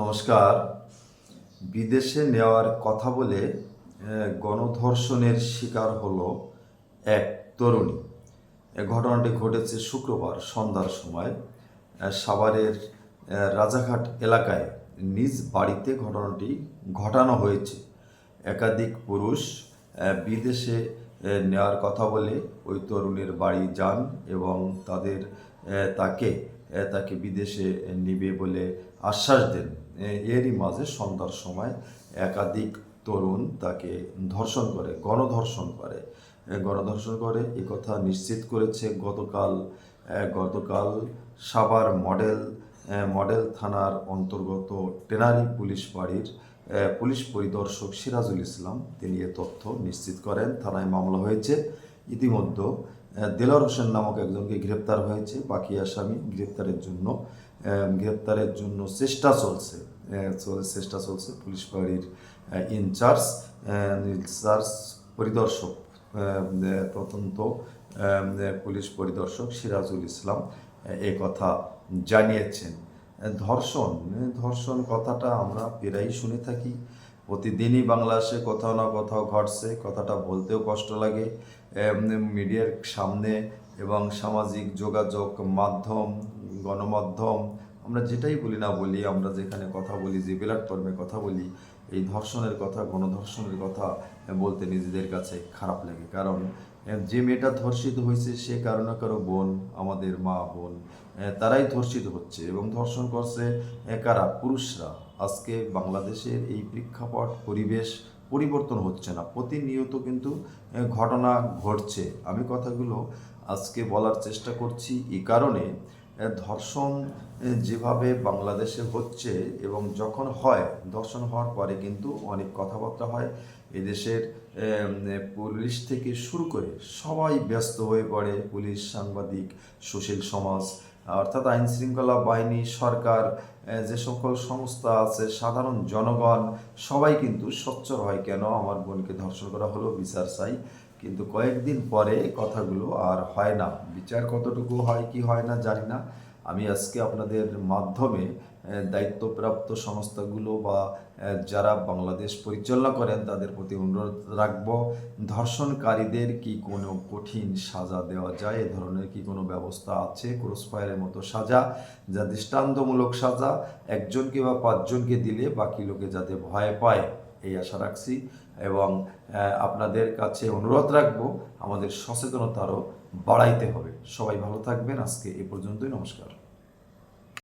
নমস্কার। বিদেশে নেওয়ার কথা বলে গণধর্ষণের শিকার হলো এক তরুণী। ঘটনাটি ঘটেছে শুক্রবার সন্ধ্যার সময়। সাভারের রাজাঘাট এলাকায় নিজ বাড়িতে ঘটনাটি ঘটানো হয়েছে। একাধিক পুরুষ বিদেশে নেওয়ার কথা বলে ওই তরুণীর বাড়ি যান এবং তাদের তাকে তাকে বিদেশে নিবে বলে আশ্বাস দেন। এরই মাঝে সন্ধ্যার সময় একাধিক তরুণ তাকে ধর্ষণ করে, গণধর্ষণ করে। গণধর্ষণ করে কথা নিশ্চিত করেছে গতকাল গতকাল সাভার মডেল মডেল থানার অন্তর্গত টেনারি পুলিশ বাড়ির পুলিশ পরিদর্শক সিরাজুল ইসলাম। তিনি এ তথ্য নিশ্চিত করেন, থানায় মামলা হয়েছে। ইতিমধ্যে দেলার হোসেন নামক একজনকে গ্রেপ্তার হয়েছে বাকি আসামি গ্রেপ্তারের জন্য। গ্রেপ্তারের জন্য চেষ্টা চলছে চেষ্টা চলছে পুলিশ বাড়ির ইনচার্জ ইনচার্জ পরিদর্শক তদন্ত পুলিশ পরিদর্শক সিরাজুল ইসলাম এ কথা জানিয়েছেন। ধর্ষণ ধর্ষণ কথাটা আমরা প্রায়ই শুনে থাকি। প্রতিদিনই বাংলাদেশে কোথাও না কোথাও ঘটছে, কথাটা বলতেও কষ্ট লাগে। মিডিয়ার সামনে এবং সামাজিক যোগাযোগ মাধ্যম, গণমাধ্যম, আমরা যেটাই বলি না বলি, আমরা যেখানে কথা বলি, যে প্ল্যাটফর্মে কথা বলি, এই ধর্ষণের কথা, গণধর্ষণের কথা বলতে নিজেদের কাছে খারাপ লাগে। কারণ যে মেয়েটা ধর্ষিত হয়েছে, সে কারও না কারও বোন, আমাদের মা, বোন তারাই ধর্ষিত হচ্ছে এবং ধর্ষণ করছে কারা? পুরুষরা। আজকে বাংলাদেশের এই প্রেক্ষাপট, পরিবেশ পরিবর্তন হচ্ছে না। প্রতিনিয়ত কিন্তু ঘটনা ঘটছে। আমি কথাগুলো আজকে বলার চেষ্টা করছি এই কারণে ধর্ষণ যেভাবে বাংলাদেশে হচ্ছে এবং যখন হয়, ধর্ষণ হওয়ার পরে কিন্তু অনেক কথাবার্তা হয়। এদেশের পুলিশ থেকে শুরু করে সবাই ব্যস্ত হয়ে পড়ে। পুলিশ, সাংবাদিক, সুশীল সমাজ অর্থাৎ আইন শৃঙ্খলা বাহিনী, সরকার যে সকল সংস্থা আছে, সাধারণ জনগণ, সবাই কিন্তু স্বচ্ছ হয় কেন? আমার বোনকে ধর্ষণ করা হলো, বিচার চাই। কিন্তু কয়েকদিন পরে কথাগুলো আর হয় না। বিচার কতটুকু হয়, কি হয় না, জানি না। আমি আজকে আপনাদের মাধ্যমে দায়িত্বপ্রাপ্ত সংস্থাগুলো বা যারা বাংলাদেশ পরিচালনা করেন, তাদের প্রতি অনুরোধ রাখব, ধর্ষণকারীদের কি কোনো কঠিন সাজা দেওয়া যায়? এ ধরনের কি কোনো ব্যবস্থা আছে? ক্রসফায়ারের মতো সাজা যা দৃষ্টান্তমূলক সাজা, একজনকে বা পাঁচজনকে দিলে বাকি লোকে যাতে ভয় পায়, এই আশা রাখছি। এবং আপনাদের কাছে অনুরোধ রাখব, আমাদের সচেতনতা আরও বাড়াইতে হবে। সবাই ভালো থাকবেন। আজকে এ পর্যন্তই। নমস্কার।